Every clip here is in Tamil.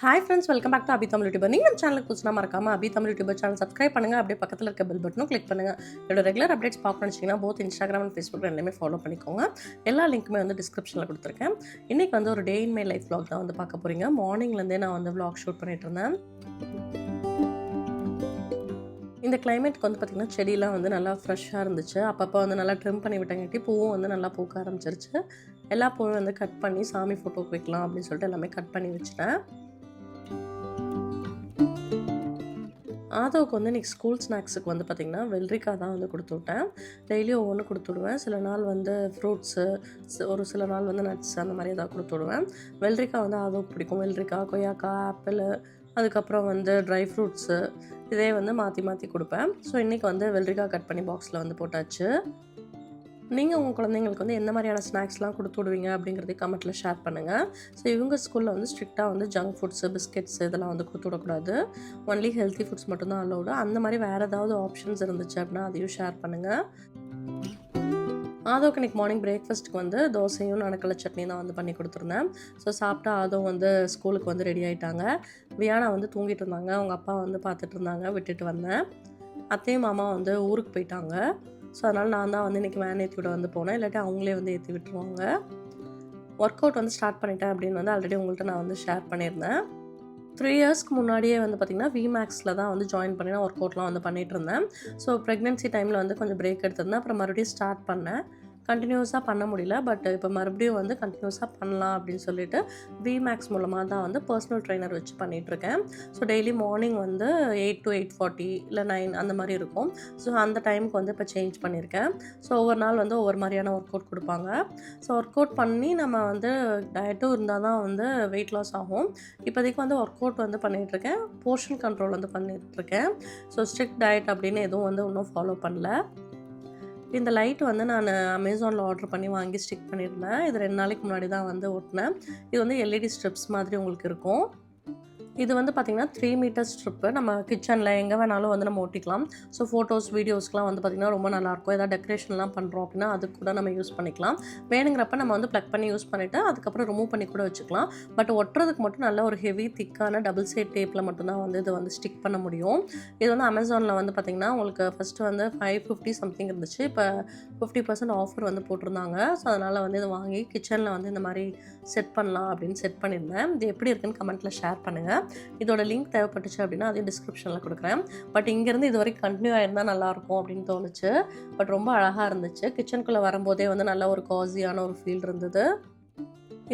Hi friends welcome back to Abhi Tamil YouTuber நீங்கள் நம்ம சேனலுக்கு புதுசுனா மறக்காமல் Abhi Tamil YouTuber channel subscribe பண்ணுங்கள் அப்படியே பக்கத்தில் இருக்க பெல் பட்டனும் கிளிக் பண்ணுங்கள் என்னோட ரெகுலர் அப்டேட்ஸ் பார்க்கணும்னு வச்சிங்கன்னா போத் இன்ஸ்டாகிராம் அண்ட் ஃபேஸ்புக் ரெண்டுமே ஃபாலோ பண்ணிக்கோங்க. எல்லா லிங்க்குமே வந்து டிஸ்கிரிப்ஷனில் கொடுத்துருக்கேன். இன்றைக்கி வந்து ஒரு day in my life vlog தான் வந்து பார்க்க போகிறீங்க மார்னிங்லேருந்தே நான் வந்து வ்ளாக் ஷூட் பண்ணிட்டு இருந்தேன். இந்த கிளைமேட்டுக்கு வந்து பார்த்திங்கன்னா செடியெலாம் வந்து நல்லா ஃப்ரெஷ்ஷாக இருந்துச்சு. அப்பப்போ வந்து நல்லா ட்ரிம் பண்ணி விட்டங்காட்டி பூவும் வந்து நல்லா பூக்க ஆரம்பிச்சிருச்சு. எல்லா பூவும் வந்து கட் பண்ணி சாமி ஃபோட்டோக்கு வைக்கலாம் அப்படின்னு சொல்லிட்டு எல்லாமே கட் பண்ணி வச்சுட்டேன். ஆதவுக்கு வந்து இன்றைக்கி ஸ்கூல் ஸ்நாக்ஸுக்கு வந்து பார்த்திங்கன்னா வெள்ளரிக்காய் தான் வந்து கொடுத்து விட்டேன் டெய்லியும் ஒவ்வொன்று கொடுத்து விடுவேன் சில நாள் வந்து ஃப்ரூட்ஸு ஒரு சில நாள் வந்து நட்ஸ் அந்த மாதிரி ஏதாவது கொடுத்து விடுவேன் வெள்ளரிக்காய் வந்து ஆதவுக்கு பிடிக்கும். வெள்ளரிக்காய் கொய்யாக்காய் ஆப்பிள் அதுக்கப்புறம் வந்து ட்ரை ஃப்ரூட்ஸு இதே வந்து மாற்றி மாற்றி கொடுப்பேன். ஸோ இன்றைக்கி வந்து வெள்ளரிக்காய் கட் பண்ணி பாக்ஸில் வந்து போட்டாச்சு. நீங்கள் உங்கள் குழந்தைங்களுக்கு வந்து எந்த மாதிரியான ஸ்நாக்ஸ்லாம் கொடுத்து விடுவீங்க அப்படிங்கிறதையும் கமெண்ட்டில் ஷேர் பண்ணுங்கள் ஸோ இவங்க ஸ்கூலில் வந்து ஸ்ட்ரிக்டாக வந்து ஜங்க் ஃபுட்ஸு பிஸ்கெட்ஸ் இதெல்லாம் வந்து கொடுத்து விடக்கூடாது. ஒன்லி ஹெல்த்தி ஃபுட்ஸ் மட்டும்தான் அலோடு அந்த மாதிரி வேறு ஏதாவது ஆப்ஷன்ஸ் இருந்துச்சு அப்படின்னா அதையும் ஷேர் பண்ணுங்கள் ஆதோக்கு இன்னைக்கு மார்னிங் பிரேக்ஃபாஸ்ட்டுக்கு வந்து தோசையும் நடக்கலை சட்னி தான் வந்து பண்ணி கொடுத்துருந்தேன். ஸோ சாப்பிட்டா ஆதோ வந்து ஸ்கூலுக்கு வந்து ரெடி ஆகிட்டாங்க வியானா வந்து தூங்கிட்டு இருந்தாங்க. அவங்க அப்பா வந்து பார்த்துட்டு இருந்தாங்க. விட்டுட்டு வந்தேன். அத்தையும் மாமா வந்து ஊருக்கு போயிட்டாங்க. ஸோ அதனால் நான் தான் வந்து இன்றைக்கி வேன் ஏற்றி விட வந்து போனேன். இல்லாட்டி அவங்களே வந்து ஏற்றி விட்டுருவாங்க. ஒர்க் அவுட் வந்து ஸ்டார்ட் பண்ணிட்டேன் அப்படின்னு வந்து ஆல்ரெடி உங்கள்கிட்ட நான் வந்து ஷேர் பண்ணியிருந்தேன். த்ரீ இயர்ஸ்க்கு முன்னாடியே வந்து பார்த்திங்கன்னா விமேக்ஸில் தான் வந்து ஜாயின் பண்ணி நான் ஒர்க் அவுட்லாம் வந்து பண்ணிகிட்டு இருந்தேன். ஸோ ப்ரெக்னென்சி டைமில் வந்து கொஞ்சம் பிரேக் எடுத்திருந்தேன். அப்புறம் மறுபடியும் ஸ்டார்ட் பண்ணேன். கண்டினியூஸாக பண்ண முடியல. பட் இப்போ மறுபடியும் வந்து கண்டினியூஸாக பண்ணலாம் அப்படின்னு சொல்லிட்டு விமேக்ஸ் மூலமாக தான் வந்து பர்சனல் ட்ரைனர் வச்சு பண்ணிகிட்ருக்கேன் ஸோ டெய்லி மார்னிங் வந்து எயிட் டு எயிட் ஃபார்ட்டி இல்லை நைன் அந்த மாதிரி இருக்கும். ஸோ அந்த டைமுக்கு வந்து இப்போ சேஞ்ச் பண்ணியிருக்கேன். ஸோ ஒவ்வொரு நாள் வந்து ஒவ்வொரு மாதிரியான ஒர்க் அவுட் கொடுப்பாங்க. ஸோ ஒர்க் அவுட் பண்ணி நம்ம வந்து டயட்டும் இருந்தால் தான் வந்து வெயிட் லாஸ் ஆகும். இப்போதைக்கு வந்து ஒர்க் அவுட் வந்து பண்ணிகிட்ருக்கேன் போர்ஷன் கண்ட்ரோல் வந்து பண்ணிகிட்ருக்கேன் ஸோ ஸ்ட்ரிக்ட் டயட் அப்படின்னு எதுவும் வந்து இன்னும் ஃபாலோ பண்ணல. இந்த லைட் வந்து நான் அமேசானில் ஆர்டர் பண்ணி வாங்கி ஸ்டிக் பண்ணியிருந்தேன். இது ரெண்டு நாளைக்கு முன்னாடி தான் வந்து ஒட்டினேன் இது வந்து எல்இடி ஸ்ட்ரிப்ஸ் மாதிரி உங்களுக்கு இருக்கும். இது வந்து பார்த்திங்கன்னா த்ரீ மீட்டர் ஸ்ட்ரிப்பு நம்ம கிச்சனில் எங்கே வேணாலும் வந்து நம்ம ஒட்டிக்கலாம். ஸோ ஃபோட்டோஸ் வீடியோஸ்க்குலாம் வந்து பார்த்திங்கன்னா ரொம்ப நல்லாயிருக்கும். ஏதாவது டெக்கரேஷன்லாம் பண்ணுறோம் அப்படின்னா அது கூட நம்ம யூஸ் பண்ணிக்கலாம். வேணுங்கிறப்ப நம்ம வந்து ப்ளக் பண்ணி யூஸ் பண்ணிவிட்டு அதுக்கப்புறம் ரிமூவ் பண்ணி கூட வச்சுக்கலாம். பட் ஒட்டுறதுக்கு மட்டும் நல்ல ஒரு ஹெவி திக்கான டபுள் சைட் டேப்பில் மட்டும்தான் வந்து இது வந்து ஸ்டிக் பண்ண முடியும். இது வந்து அமேசானில் வந்து பார்த்திங்கன்னா உங்களுக்கு ஃபஸ்ட்டு வந்து ஃபைவ் ஃபிஃப்டி சம்திங் இருந்துச்சு. இப்போ ஃபிஃப்டி பர்சன்ட் ஆஃபர் வந்து போட்டிருந்தாங்க. ஸோ அதனால் வந்து இதை வாங்கி கிச்சனில் வந்து இந்த மாதிரி செட் பண்ணலாம் அப்படின்னு செட் பண்ணியிருந்தேன். இது எப்படி இருக்குன்னு கமெண்ட்டில் ஷேர் பண்ணுங்கள் இதோட லிங்க் தேவைப்பட்டுச்சு அப்படின்னா அதையும் டிஸ்கிரிப்ஷனில் கொடுக்குறேன். பட் இங்கேருந்து இது வரைக்கும் கண்டினியூ ஆயிருந்தால் நல்லாயிருக்கும் அப்படின்னு தோணுச்சு. பட் ரொம்ப அழகாக இருந்துச்சு. கிச்சனுக்குள்ளே வரும்போதே வந்து நல்ல ஒரு காசியான ஒரு ஃபீல் இருந்தது.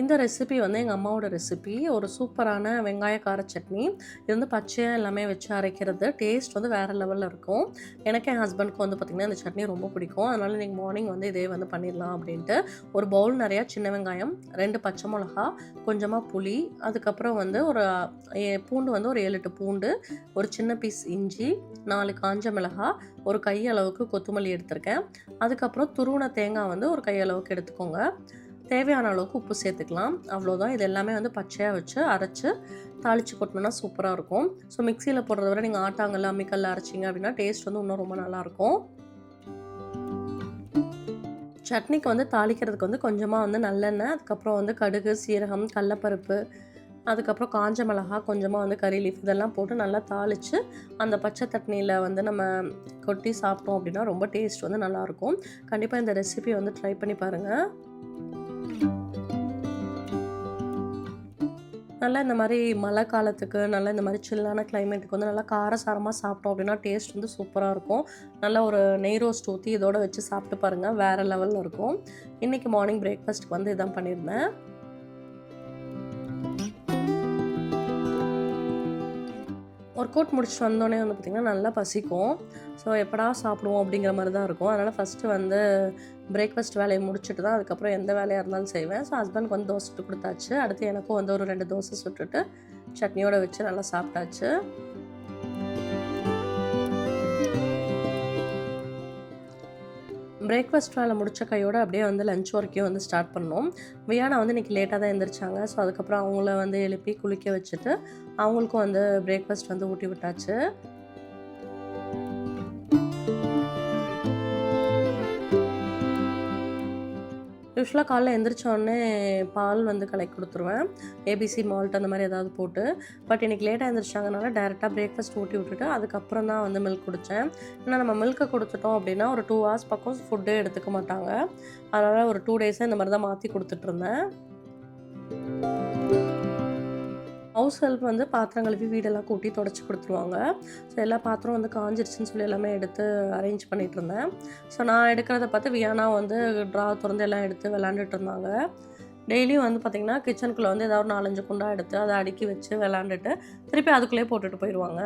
இந்த ரெசிபி வந்து எங்கள் அம்மாவோட ரெசிபி ஒரு சூப்பரான வெங்காய கார சட்னி. இது வந்து பச்சையாக எல்லாமே வச்சு அரைக்கிறது. டேஸ்ட் வந்து வேறு லெவலில் இருக்கும். எனக்கு என் ஹஸ்பண்ட்க்கு வந்து பார்த்திங்கன்னா இந்த சட்னி ரொம்ப பிடிக்கும். அதனால் நீங்கள் மார்னிங் வந்து இதே வந்து பண்ணிடலாம் அப்படின்ட்டு. ஒரு பவுல் நிறையா சின்ன வெங்காயம் ரெண்டு பச்சை மிளகா கொஞ்சமாக புளி அதுக்கப்புறம் வந்து ஒரு பூண்டு வந்து ஒரு ஏழு எட்டு பூண்டு ஒரு சின்ன பீஸ் இஞ்சி நாலு காஞ்ச மிளகா ஒரு கையளவுக்கு கொத்தமல்லி எடுத்திருக்கேன். அதுக்கப்புறம் துருவன தேங்காய் வந்து ஒரு கையளவுக்கு எடுத்துக்கோங்க. தேவையான அளவுக்கு உப்பு சேர்த்துக்கலாம். அவ்வளோதான் இது எல்லாமே வந்து பச்சையாக வச்சு அரைச்சி தாளித்து கொட்டினோன்னா சூப்பராக இருக்கும். ஸோ மிக்சியில் போடுறத விட நீங்கள் ஆட்டாங்கல்ல அம்மிக்கல்ல அரைச்சிங்க அப்படின்னா டேஸ்ட் வந்து இன்னும் ரொம்ப நல்லாயிருக்கும் சட்னிக்கு வந்து தாளிக்கிறதுக்கு வந்து கொஞ்சமாக வந்து நல்லெண்ணெய் அதுக்கப்புறம் வந்து கடுகு சீரகம் கடலப்பருப்பு அதுக்கப்புறம் காஞ்ச மிளகா கொஞ்சமாக வந்து கறி லீஃப் இதெல்லாம் போட்டு நல்லா தாளித்து அந்த பச்சை தட்னியில் வந்து நம்ம கொட்டி சாப்பிட்டோம் அப்படின்னா ரொம்ப டேஸ்ட் வந்து நல்லாயிருக்கும் கண்டிப்பாக இந்த ரெசிபி வந்து ட்ரை பண்ணி பாருங்கள் நல்லா இந்த மாதிரி மழை காலத்துக்கு நல்லா இந்த மாதிரி சில்லான கிளைமேட்டுக்கு வந்து நல்லா காரசாரமாக சாப்பிட்டோம் அப்படின்னா டேஸ்ட் வந்து சூப்பராக இருக்கும். நல்லா ஒரு நெய் ரோஸ்ட் ஊற்றி இதோட வச்சு சாப்பிட்டு பாருங்கள் வேறு லெவலில் இருக்கும். இன்றைக்கி மார்னிங் பிரேக்ஃபாஸ்ட்டுக்கு வந்து இதான் பண்ணியிருந்தேன். ஒர்க் அவுட் முடிச்சுட்டு வந்தோடனே வந்து பார்த்திங்கன்னா நல்லா பசிக்கும். ஸோ எப்படா சாப்பிடுவோம் அப்படிங்கிற மாதிரி தான் இருக்கும். அதனால் ஃபஸ்ட்டு வந்து பிரேக்ஃபாஸ்ட் வேலையை முடிச்சுட்டு தான் அதுக்கப்புறம் எந்த வேலையாக இருந்தாலும் செய்வேன். ஸோ ஹஸ்பண்ட்க்கு வந்து தோசை கொடுத்தாச்சு. அடுத்து எனக்கும் வந்து ஒரு ரெண்டு தோசை சுட்டுட்டு சட்னியோடு வச்சு நல்லா சாப்பிட்டாச்சு. பிரேக்ஃபாஸ்ட் வேலை முடித்த கையோட அப்படியே வந்து லஞ்ச் வரைக்கும் வந்து ஸ்டார்ட் பண்ணோம். வியானா வந்து இன்றைக்கி லேட்டாக தான் எழுந்திரிச்சாங்க ஸோ அதுக்கப்புறம் அவங்கள வந்து எழுப்பி குளிக்க வச்சுட்டு அவங்களுக்கும் வந்து பிரேக்ஃபாஸ்ட் வந்து ஊட்டி விட்டாச்சு. யூஸ்வலாக காலைல எழுந்திரிச்சோடனே பால் வந்து கலக்கி கொடுத்துருவேன். ஏபிசி மால்ட் அந்த மாதிரி ஏதாவது போட்டு. பட் இன்றைக்கி லேட்டாக எழுந்திரிச்சாங்கனால டேரெக்டாக பிரேக்ஃபாஸ்ட் ஊட்டி விட்டுட்டு அதுக்கப்புறம் தான் வந்து மில்க் குடித்தேன் ஏன்னா நம்ம மில்க்கை கொடுத்துட்டோம் அப்படின்னா ஒரு டூ ஹவர்ஸ் பக்கம் ஃபுட்டே எடுத்துக்க மாட்டாங்க. அதனால் ஒரு டூ டேஸாக இந்த மாதிரி தான் மாற்றி கொடுத்துட்ருந்தேன் ஹவுஸ் ஹெல்ப் வந்து பாத்திரம் கழுவி வீடெல்லாம் கூட்டி தொடச்சி கொடுத்துருவாங்க. ஸோ எல்லா பாத்திரம் வந்து காஞ்சிருச்சுன்னு சொல்லி எல்லாமே எடுத்து அரேஞ்ச் பண்ணிகிட்டு இருந்தேன். ஸோ நான் எடுக்கிறத பார்த்து வியானா வந்து ட்ரா திறந்து எல்லாம் எடுத்து விளாண்டுட்டு இருந்தாங்க. டெய்லியும் வந்து பார்த்திங்கன்னா கிச்சனுக்குள்ளே வந்து ஏதாவது ஒரு நாலஞ்சு குண்டா எடுத்து அதை அடுக்கி வச்சு விளாண்டுட்டு திருப்பி அதுக்குள்ளேயே போட்டுட்டு போயிடுவாங்க.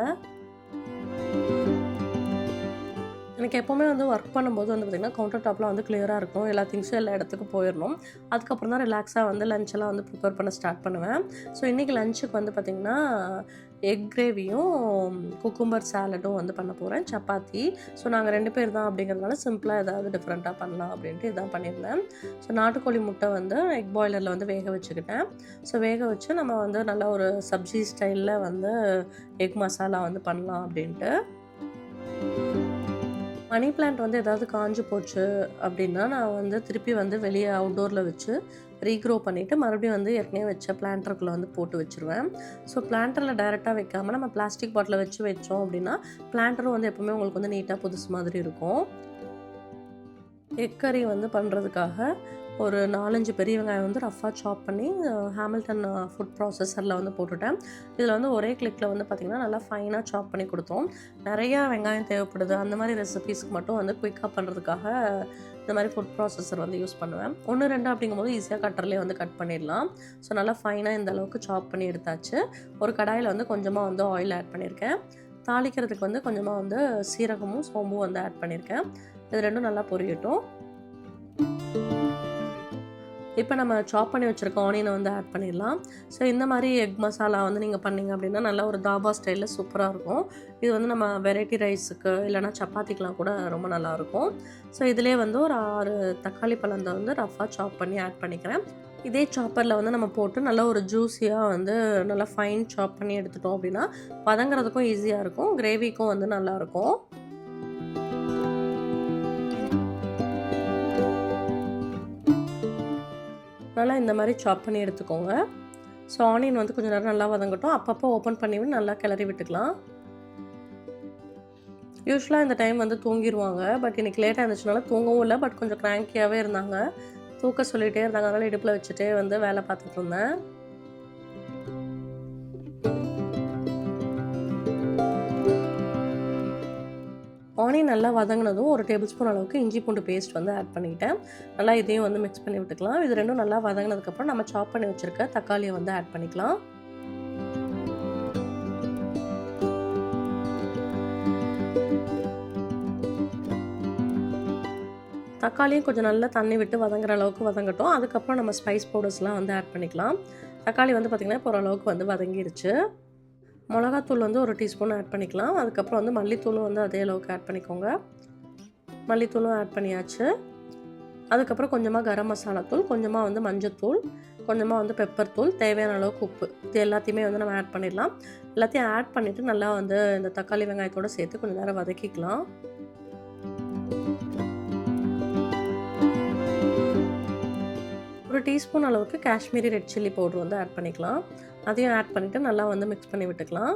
எனக்கு எப்போவுமே வந்து ஒர்க் பண்ணும்போது வந்து பார்த்திங்கன்னா கவுண்டர் டாப்லாம் வந்து கிளியராக இருக்கும். எல்லா திங்ஸும் எல்லா இடத்துக்கு போயிடணும் அதுக்கப்புறம் தான் ரிலாக்ஸாக வந்து லஞ்செல்லாம் வந்து ப்ரிப்பேர் பண்ண ஸ்டார்ட் பண்ணுவேன். ஸோ இன்றைக்கி லஞ்சுக்கு வந்து பார்த்திங்கன்னா எக் கிரேவியும் குக்கும்பர் சாலடும் வந்து பண்ண போகிறேன் சப்பாத்தி. ஸோ நாங்கள் ரெண்டு பேர் தான் அப்படிங்கிறதுனால சிம்பிளாக ஏதாவது டிஃப்ரெண்ட்டாக பண்ணலாம் அப்படின்ட்டு இதான் பண்ணியிருந்தேன். ஸோ நாட்டுக்கோழி முட்டை வந்து எக் பாய்லரில் வந்து வேக வச்சுக்கிட்டேன். ஸோ வேக வச்சு நம்ம வந்து நல்லா ஒரு சப்ஜி ஸ்டைலில் வந்து எக் மசாலா வந்து பண்ணலாம் அப்படின்ட்டு. மணி பிளான்ட் வந்து ஏதாவது காஞ்சு போச்சு அப்படின்னா நான் வந்து திருப்பி வந்து வெளியே அவுட்டோரில் வச்சு ரீக்ரோ பண்ணிவிட்டு மறுபடியும் வந்து ஏற்கனவே வச்ச பிளான்டருக்குள்ளே வந்து போட்டு வச்சுருவேன். ஸோ பிளான்டரில் டைரெக்டாக வைக்காமல் நம்ம பிளாஸ்டிக் பாட்டில் வச்சு வச்சோம் அப்படின்னா பிளான்டரும் வந்து எப்போவுமே உங்களுக்கு வந்து நீட்டாக புதுசு மாதிரி இருக்கும். எக்கறி வந்து பண்ணுறதுக்காக ஒரு நாலஞ்சு பெரிய வெங்காயம் வந்து ரஃபாக சாப் பண்ணி ஹேமில்டன் ஃபுட் ப்ராசஸரில் வந்து போட்டுட்டேன். இதில் வந்து ஒரே கிளிக்கில் வந்து பார்த்திங்கன்னா நல்லா ஃபைனாக சாப் பண்ணி கொடுத்தோம். நிறையா வெங்காயம் தேவைப்படுது. அந்த மாதிரி ரெசிபீஸ்க்கு மட்டும் வந்து குயிக்காக பண்ணுறதுக்காக இந்த மாதிரி ஃபுட் ப்ராசஸர் வந்து யூஸ் பண்ணுவேன். ஒன்று ரெண்டு அப்படிங்கும்போது ஈஸியாக கட்டர்லேயே வந்து கட் பண்ணிடலாம். ஸோ நல்லா ஃபைனாக இந்த அளவுக்கு சாப் பண்ணி எடுத்தாச்சு. ஒரு கடாயில் வந்து கொஞ்சமாக வந்து ஆயில் ஆட் பண்ணியிருக்கேன் தாளிக்கிறதுக்கு வந்து கொஞ்சமாக வந்து சீரகமும் சோம்பும் வந்து ஆட் பண்ணியிருக்கேன் இது ரெண்டும் நல்லா பொரியட்டும். இப்போ நம்ம சாப் பண்ணி வச்சுருக்க ஆனியனை வந்து ஆட் பண்ணிடலாம். ஸோ இந்த மாதிரி எக் மசாலா வந்து நீங்கள் பண்ணிங்க அப்படின்னா நல்லா ஒரு தாபா ஸ்டைலில் சூப்பராக இருக்கும். இது வந்து நம்ம வெரைட்டி ரைஸுக்கு இல்லைனா சப்பாத்திக்கெலாம் கூட ரொம்ப நல்லாயிருக்கும் ஸோ இதிலே வந்து ஒரு ஆறு தக்காளி பழந்தை வந்து ரஃபாக சாப் பண்ணி ஆட் பண்ணிக்கிறேன். இதே சாப்பரில் வந்து நம்ம போட்டு நல்லா ஒரு ஜூஸியாக வந்து நல்லா ஃபைன் சாப் பண்ணி எடுத்துட்டோம் அப்படின்னா வதங்குறதுக்கும் ஈஸியாக இருக்கும். கிரேவிக்கும் வந்து நல்லாயிருக்கும் நல்லா இந்த மாதிரி சாப் பண்ணி எடுத்துக்கோங்க. ஸோ ஆனியன் வந்து கொஞ்சம் நேரம் நல்லா வதங்கட்டும். அப்பப்போ ஓப்பன் பண்ணி விட்டு நல்லா கிளறி விட்டுக்கலாம். யூஸ்வலாக இந்த டைம் வந்து தூங்கிடுவாங்க பட் இன்றைக்கி லேட்டாக இருந்துச்சுனால தூங்கவும் இல்லை. பட் கொஞ்சம் க்ராங்கியாகவே இருந்தாங்க. தூக்க சொல்லிகிட்டே இருந்தாங்க. அதனால் இடுப்பில் வச்சுட்டே வந்து வேலை பார்த்துட்டு இருந்தேன். ஆனியன் நல்லா வதங்கினதும் ஒரு டேபிள் ஸ்பூன் அளவுக்கு இஞ்சி பூண்டு பேஸ்ட் வந்து ஆட் பண்ணிக்கிட்டேன் நல்லா இதையும் வந்து மிக்ஸ் பண்ணி விட்டுக்கலாம். இது ரெண்டும் நல்லா வதங்கினதுக்கப்புறம் நம்ம சாப் பண்ணி வச்சுருக்க தக்காளியை வந்து ஆட் பண்ணிக்கலாம். தக்காளியும் கொஞ்சம் நல்லா தண்ணி விட்டு வதங்குற அளவுக்கு வதங்கட்டும். அதுக்கப்புறம் நம்ம ஸ்பைஸ் பவுடர்ஸ்லாம் வந்து ஆட் பண்ணிக்கலாம். தக்காளி வந்து பார்த்திங்கன்னா இப்போ ஓரளவுக்கு வந்து வதங்கிருச்சு. மிளகாத்தூள் வந்து ஒரு டீஸ்பூன் ஆட் பண்ணிக்கலாம். அதுக்கப்புறம் வந்து மல்லித்தூளும் வந்து அதே அளவுக்கு ஆட் பண்ணிக்கோங்க. மல்லித்தூளும் ஆட் பண்ணியாச்சு. அதுக்கப்புறம் கொஞ்சமாக கரம் மசாலா தூள் கொஞ்சமாக வந்து மஞ்சத்தூள் கொஞ்சமாக வந்து பெப்பர் தூள் தேவையான அளவுக்கு உப்பு. இது எல்லாத்தையுமே வந்து நம்ம ஆட் பண்ணிடலாம். எல்லாத்தையும் ஆட் பண்ணிவிட்டு நல்லா வந்து இந்த தக்காளி வெங்காயத்தோடு சேர்த்து கொஞ்சம் நேரம் வதக்கிக்கலாம். ஒரு டீஸ்பூன் அளவுக்கு காஷ்மீரி ரெட் சில்லி பவுடர் வந்து ஆட் பண்ணிக்கலாம். அதையும் ஆட் பண்ணிவிட்டு நல்லா வந்து மிக்ஸ் பண்ணி விட்டுக்கலாம்.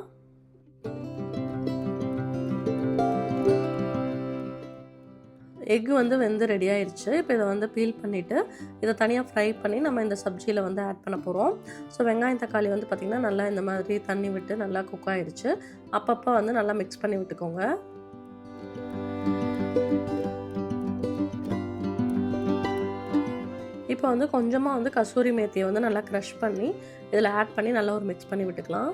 எக் வந்து வெந்து ரெடி ஆயிடுச்சு இப்போ இதை வந்து பீல் பண்ணிவிட்டு இதை தனியாக ஃப்ரை பண்ணி நம்ம இந்த சப்ஜியில் வந்து ஆட் பண்ண போகிறோம் ஸோ வெங்காயம் தக்காளி வந்து பார்த்திங்கன்னா நல்லா இந்த மாதிரி தண்ணி விட்டு நல்லா குக் ஆயிடுச்சு அப்பப்போ வந்து நல்லா மிக்ஸ் பண்ணி விட்டுக்கோங்க. இப்போ வந்து கொஞ்சமாக வந்து கசூரி மேத்தியை வந்து நல்லா க்ரஷ் பண்ணி இதில் ஆட் பண்ணி நல்லா ஒரு மிக்ஸ் பண்ணி விட்டுக்கலாம்.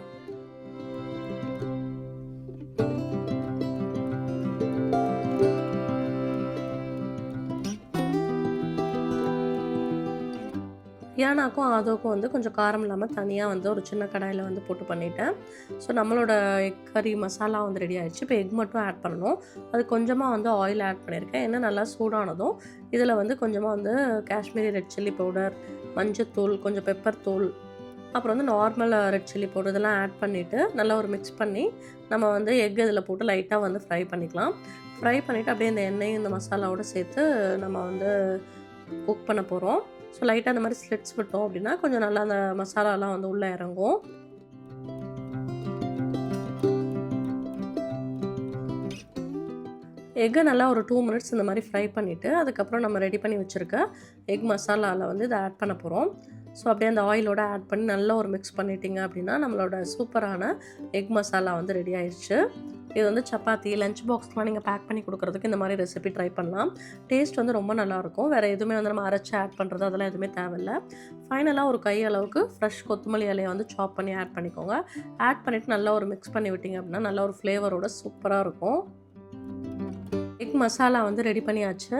யானாக்கும் ஆதோக்கும் வந்து கொஞ்சம் காரம் இல்லாமல் தனியாக வந்து ஒரு சின்ன கடாயில் வந்து போட்டு பண்ணிட்டேன். ஸோ நம்மளோட எக் கறி மசாலா வந்து ரெடி ஆகிடுச்சு இப்போ எக் மட்டும் ஆட் பண்ணணும். அது கொஞ்சமாக வந்து ஆயில் ஆட் பண்ணியிருக்கேன். என்ன நல்லா சூடானதும் இதில் வந்து கொஞ்சமாக வந்து காஷ்மீரி ரெட் சில்லி பவுடர் மஞ்சத்தூள் கொஞ்சம் பெப்பர் தூள் அப்புறம் வந்து நார்மல் ரெட் சில்லி பவுடர் இதெல்லாம் ஆட் பண்ணிவிட்டு நல்லா ஒரு மிக்ஸ் பண்ணி நம்ம வந்து எக் இதில் போட்டு லைட்டாக வந்து ஃப்ரை பண்ணிக்கலாம். ஃப்ரை பண்ணிவிட்டு அப்படியே இந்த எண்ணெயும் இந்த மசாலாவோடு சேர்த்து நம்ம வந்து குக் பண்ண போகிறோம் ஸோ லைட்டாக அந்த மாதிரி ஸ்லிட்ஸ் விட்டோம் அப்படின்னா கொஞ்சம் நல்லா அந்த மசாலாலாம் வந்து உள்ளே இறங்கும். எக்கை நல்லா ஒரு டூ மினிட்ஸ் இந்த மாதிரி ஃப்ரை பண்ணிவிட்டு அதுக்கப்புறம் நம்ம ரெடி பண்ணி வச்சுருக்க எக் மசாலாவில் வந்து இதை ஆட் பண்ண போகிறோம் ஸோ அப்படியே அந்த ஆயிலோட ஆட் பண்ணி நல்லா ஒரு மிக்ஸ் பண்ணிட்டீங்க அப்படின்னா நம்மளோட சூப்பரான எக் மசாலா வந்து ரெடி ஆயிடுச்சு இது வந்து சப்பாத்தி லஞ்ச் பாக்ஸ்லாம் நீங்கள் பேக் பண்ணி கொடுக்குறதுக்கு இந்த மாதிரி ரெசிபி ட்ரை பண்ணலாம். டேஸ்ட் வந்து ரொம்ப நல்லாயிருக்கும். வேறு எதுவுமே வந்து நம்ம அரைச்சி ஆட் பண்ணுறது அதெல்லாம் எதுவுமே தேவையில்ல. ஃபைனலாக ஒரு கை அளவுக்கு ஃப்ரெஷ் கொத்தமல்லி இலையை வந்து சாப் பண்ணி ஆட் பண்ணிக்கோங்க. ஆட் பண்ணிவிட்டு நல்லா ஒரு மிக்ஸ் பண்ணி விட்டிங்க அப்படின்னா நல்ல ஒரு ஃப்ளேவரோட சூப்பராக இருக்கும். எக் மசாலா வந்து ரெடி பண்ணியாச்சு.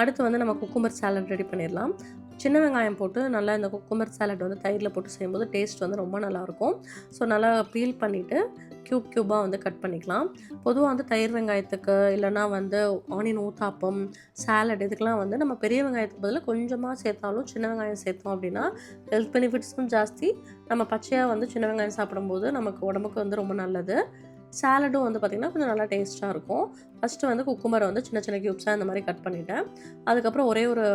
அடுத்து வந்து நம்ம குக்கும்பர் சாலட் ரெடி பண்ணிடலாம். சின்ன வெங்காயம் போட்டு நல்லா இந்த குக்கும்பர் சாலட் வந்து தயிரில் போட்டு செய்யும்போது டேஸ்ட் வந்து ரொம்ப நல்லாயிருக்கும். ஸோ நல்லா பீல் பண்ணிவிட்டு க்யூப் க்யூபாக வந்து கட் பண்ணிக்கலாம். பொதுவாக வந்து தயிர் வெங்காயத்துக்கு இல்லைனா வந்து ஆனியன் ஊத்தாப்பம் சாலட் இதுக்கெலாம் வந்து நம்ம பெரிய வெங்காயத்துக்கு பதிலாக கொஞ்சமாக சேர்த்தாலும் சின்ன வெங்காயம் சேர்த்தோம் அப்படின்னா ஹெல்த் பெனிஃபிட்ஸும் ஜாஸ்தி. நம்ம பச்சையாக வந்து சின்ன வெங்காயம் சாப்பிடும்போது நமக்கு உடம்புக்கு வந்து ரொம்ப நல்லது. சாலடும் வந்து பார்த்திங்கன்னா கொஞ்சம் நல்லா டேஸ்ட்டாக இருக்கும். ஃபஸ்ட்டு வந்து குக்குமரை வந்து சின்ன சின்ன க்யூப்ஸாக இந்த மாதிரி கட் பண்ணிட்டேன். அதுக்கப்புறம் ஒரே ஒரு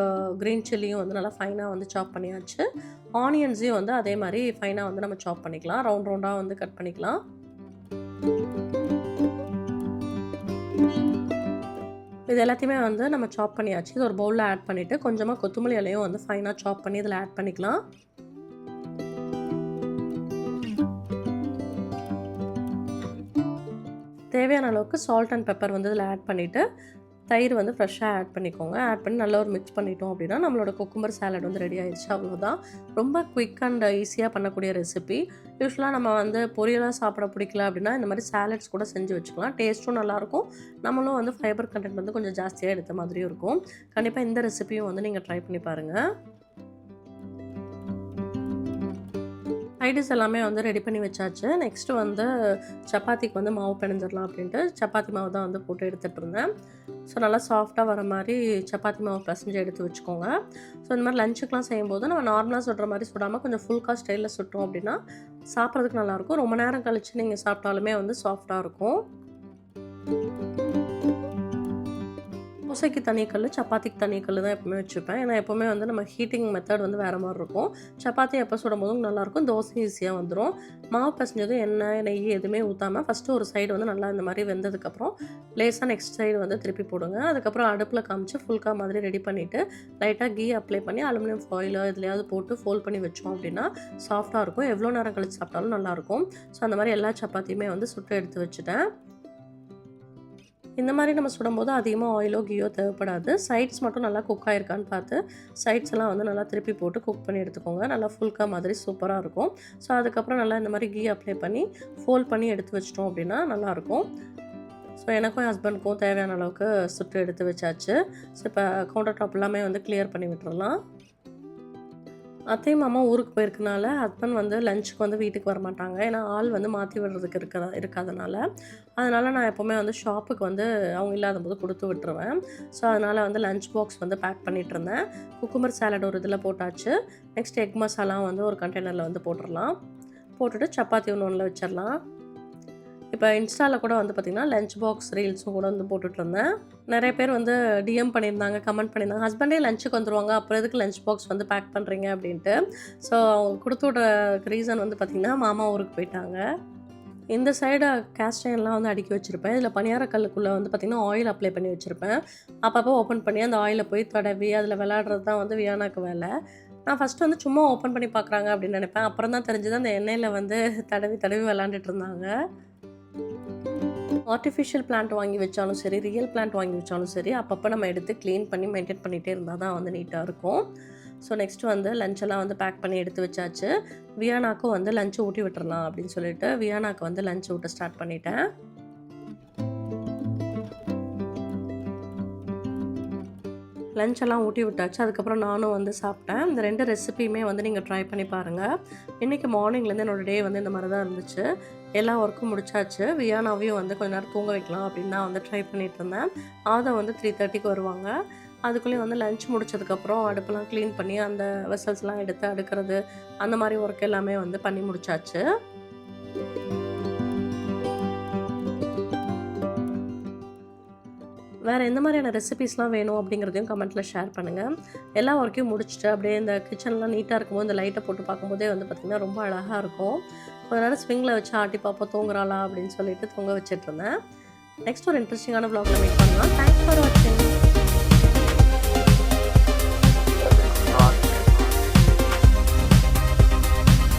க்ரீன் சில்லியும் வந்து நல்லா ஃபைனாக வந்து சாப் பண்ணியாச்சு. ஆனியன்ஸையும் வந்து அதே மாதிரி ஃபைனாக வந்து நம்ம சாப் பண்ணிக்கலாம். ரவுண்ட் ரவுண்டாக வந்து கட் பண்ணிக்கலாம். இது எல்லாத்தையுமே வந்து நம்ம சாப் பண்ணியாச்சு. இது ஒரு பவுலில் ஆட் பண்ணிவிட்டு கொஞ்சமாக கொத்தமல்லி இலையும் வந்து ஃபைனாக சாப் பண்ணி இதில் ஆட் பண்ணிக்கலாம். தேவையான அளவுக்கு சால்ட் அண்ட் பெப்பர் வந்து இதில் ஆட் பண்ணிவிட்டு தயிர் வந்து ஃப்ரெஷ்ஷாக ஆட் பண்ணிக்கோங்க. ஆட் பண்ணி நல்லா ஒரு மிக்ஸ் பண்ணிட்டோம் அப்படின்னா நம்மளோட கொக்கும்பர் சாலட் வந்து ரெடி ஆயிடுச்சு அவ்வளோதான் ரொம்ப குயிக் அண்ட் ஈஸியாக பண்ணக்கூடிய ரெசிபி யூஸ்வலாக நம்ம வந்து பொரியலாக சாப்பிட பிடிக்கல அப்படின்னா இந்த மாதிரி சாலட்ஸ் கூட செஞ்சு வச்சுக்கலாம். டேஸ்ட்டும் நல்லாயிருக்கும் நம்மளும் வந்து ஃபைபர் கண்டென்ட் வந்து கொஞ்சம் ஜாஸ்தியாக எடுத்த மாதிரியும் இருக்கும். கண்டிப்பாக இந்த ரெசிபியும் வந்து நீங்கள் ட்ரை பண்ணி பாருங்கள் சைடிஸ் எல்லாமே வந்து ரெடி பண்ணி வச்சாச்சு. நெக்ஸ்ட்டு வந்து சப்பாத்திக்கு வந்து மாவு பிணைஞ்சிடலாம் அப்படின்ட்டு சப்பாத்தி மாவு தான் வந்து போட்டு எடுத்துகிட்டு இருந்தேன். ஸோ நல்லா சாஃப்டாக வர மாதிரி சப்பாத்தி மாவு பிசைஞ்சு எடுத்து வச்சுக்கோங்க. ஸோ இந்த மாதிரி லஞ்சுக்கெலாம் செய்யும்போது நம்ம நார்மலாக சுடுற மாதிரி சுடாமல் கொஞ்சம் ஃபுல்கா ஸ்டைலில் சுட்டோம் அப்படின்னா சாப்பிட்றதுக்கு நல்லாயிருக்கும் ரொம்ப நேரம் கழித்து நீங்கள் சாப்பிட்டாலுமே வந்து சாஃப்டாக இருக்கும். தோசைக்கு தனி கல் சப்பாத்திக்கு தனி கல் தான் எப்பவுமே வச்சுப்பேன். ஏன்னா எப்போவுமே வந்து நம்ம ஹீட்டிங் மெத்தட் வந்து வேறு மாதிரி இருக்கும். சப்பாத்தி எப்போ சுடும் போதும் நல்லாயிருக்கும். தோசை ஈஸியாக வந்துடும் மாவு பசஞ்சதும் எண்ணெய் நெய் எதுவுமே ஊற்றாமல் ஃபஸ்ட்டு ஒரு சைடு வந்து நல்லா இந்த மாதிரி வெந்ததுக்கப்புறம் லேஸாக நெக்ஸ்ட் சைடு வந்து திருப்பி போடுங்க. அதுக்கப்புறம் அடுப்பில் காமிச்சு ஃபுல்கா மாதிரி ரெடி பண்ணிவிட்டு லைட்டாக கீ அப்ளை பண்ணி அலுமினியம் ஃபாயிலோ இதுலையாவது போட்டு ஃபோல்ட் பண்ணி வச்சோம் அப்படின்னா சாஃப்டாக இருக்கும். எவ்வளோ நேரம் கழிச்சு சாப்பிட்டாலும் நல்லாயிருக்கும். ஸோ அந்த மாதிரி எல்லா சப்பாத்தியுமே வந்து சுட்டு எடுத்து வச்சுட்டேன். இந்த மாதிரி நம்ம சுடும்போது அதிகமாக ஆயிலோ கீயோ தேவைப்படாது. சைட்ஸ் மட்டும் நல்லா குக் ஆகிருக்கான்னு பார்த்து சைட்ஸ் எல்லாம் வந்து நல்லா திருப்பி போட்டு குக் பண்ணி எடுத்துக்கோங்க. நல்லா ஃபுல்கா மாதிரி சூப்பராக இருக்கும். ஸோ அதுக்கப்புறம் நல்லா இந்த மாதிரி கீ அப்ளை பண்ணி ஃபோல்ட் பண்ணி எடுத்து வச்சிட்டோம் அப்படின்னா நல்லாயிருக்கும் ஸோ எனக்கும் ஹஸ்பண்டுக்கும் தேவையான அளவுக்கு சுட்டு எடுத்து வச்சாச்சு. ஸோ இப்போ கவுண்டர் டாப் எல்லாமே வந்து கிளியர் பண்ணி விட்டுறலாம். அத்தையும் மாமா ஊருக்கு போயிருக்கனால ஹஸ்பண்ட் வந்து லஞ்சுக்கு வந்து வீட்டுக்கு வர மாட்டாங்க ஏன்னா ஆள் வந்து மாற்றி விடுறதுக்கு இருக்கிற இருக்காதனால. அதனால் நான் எப்போவுமே வந்து ஷாப்புக்கு வந்து அவங்க இல்லாத போது கொடுத்து விட்டுருவேன். ஸோ அதனால் வந்து லஞ்ச் பாக்ஸ் வந்து பேக் பண்ணிகிட்டு இருந்தேன். குக்குமர் சாலட் ஒரு இதில் போட்டாச்சு. நெக்ஸ்ட் எக் மசாலா வந்து ஒரு கண்டெய்னரில் வந்து போட்டுடலாம் போட்டுட்டு சப்பாத்தி ஒன்று ஒன்றில் வச்சிடலாம் இப்போ இன்ஸ்டாவில் கூட வந்து பார்த்திங்கன்னா லஞ்ச் பாக்ஸ் ரீல்ஸும் கூட வந்து போட்டுட்ருந்தேன் நிறைய பேர் வந்து டிஎம் பண்ணியிருந்தாங்க கமெண்ட் பண்ணியிருந்தாங்க. ஹஸ்பண்டே லஞ்சுக்கு வந்துருவாங்க அப்புறம் எதுக்கு லஞ்ச் பாக்ஸ் வந்து பேக் பண்ணுறீங்க அப்படின்ட்டு. ஸோ அவங்க கொடுத்து விட்ற ரீசன் வந்து பார்த்திங்கன்னா மாமா ஊருக்கு போயிட்டாங்க. இந்த சைடு கேஸ்டைன்லாம் வந்து அடுக்கி வச்சுருப்பேன். இதில் பணியாரக்கல்லுக்குள்ளே வந்து பார்த்திங்கன்னா ஆயில் அப்ளை பண்ணி வச்சுருப்பேன். அப்பப்போ ஓப்பன் பண்ணி அந்த ஆயிலை போய் தடவி அதில் விளாடுறது தான் வந்து வியானாக்கு வேலை. நான் ஃபஸ்ட்டு வந்து சும்மா ஓப்பன் பண்ணி பார்க்குறாங்க அப்படின்னு நினைப்பேன். அப்புறம் தான் தெரிஞ்சது அந்த எண்ணெயில் வந்து தடவி தடவி விளாண்டுட்டு இருந்தாங்க. ஆர்டிஃபிஷியல் பிளான்ட் வாங்கி வச்சாலும் சரி ரியல் பிளான்ட் வாங்கி வச்சாலும் சரி அப்பப்போ நம்ம எடுத்து க்ளீன் பண்ணி மெயின்டைன் பண்ணிகிட்டே இருந்தால் தான் வந்து நீட்டாக இருக்கும். ஸோ நெக்ஸ்ட் வந்து லஞ்செல்லாம் வந்து பேக் பண்ணி எடுத்து வச்சாச்சு. வியானாக்கும் வந்து லஞ்சு ஊட்டி விட்டுறலாம் அப்படின்னு சொல்லிட்டு வியானாக்கு வந்து லஞ்ச் ஊட்ட ஸ்டார்ட் பண்ணிட்டேன். லஞ்செல்லாம் ஊட்டி விட்டாச்சு. அதுக்கப்புறம் நானும் வந்து சாப்பிட்டேன். இந்த ரெண்டு ரெசிபியுமே வந்து நீங்கள் ட்ரை பண்ணி பாருங்கள் இன்றைக்கி மார்னிங்லேருந்து என்னோடய டே வந்து இந்த மாதிரி தான் இருந்துச்சு. எல்லா ஒர்க்கும் முடிச்சாச்சு. வியானாவையும் வந்து கொஞ்ச நேரம் தூங்க வைக்கலாம் அப்படின்னு நான் வந்து ட்ரை பண்ணிட்டு இருந்தேன். ஆதா வந்து த்ரீ தேர்ட்டிக்கு வருவாங்க. அதுக்குள்ளேயும் வந்து லஞ்ச் முடிச்சதுக்கப்புறம் அடுப்பெல்லாம் க்ளீன் பண்ணி அந்த வெசல்ஸ்லாம் எடுத்து அடுக்கிறது அந்த மாதிரி ஒர்க் எல்லாமே வந்து பண்ணி முடிச்சாச்சு. வேறு எந்த மாதிரியான ரெசிபீஸ்லாம் வேணும் அப்படிங்கிறதையும் கமெண்ட்டில் ஷேர் பண்ணுங்கள் எல்லா ஒர்க்கையும் முடிச்சுட்டு அப்படியே இந்த கிச்சன்லாம் நீட்டாக இருக்கும்போது இந்த லைட்டை போட்டு பார்க்கும்போதே வந்து பார்த்திங்கன்னா ரொம்ப அழகாக இருக்கும். கொஞ்ச நேரம் ஸ்விங்கில் வச்சு ஆட்டி பார்ப்போம் தூங்குறாளா அப்படின்னு சொல்லிட்டு தூங்க வச்சுட்டு இருந்தேன். நெக்ஸ்ட் ஒரு இன்ட்ரெஸ்டிங்கான vlogல மீட் பண்ணலாம். தேங்க்ஸ் ஃபார் வாட்சிங்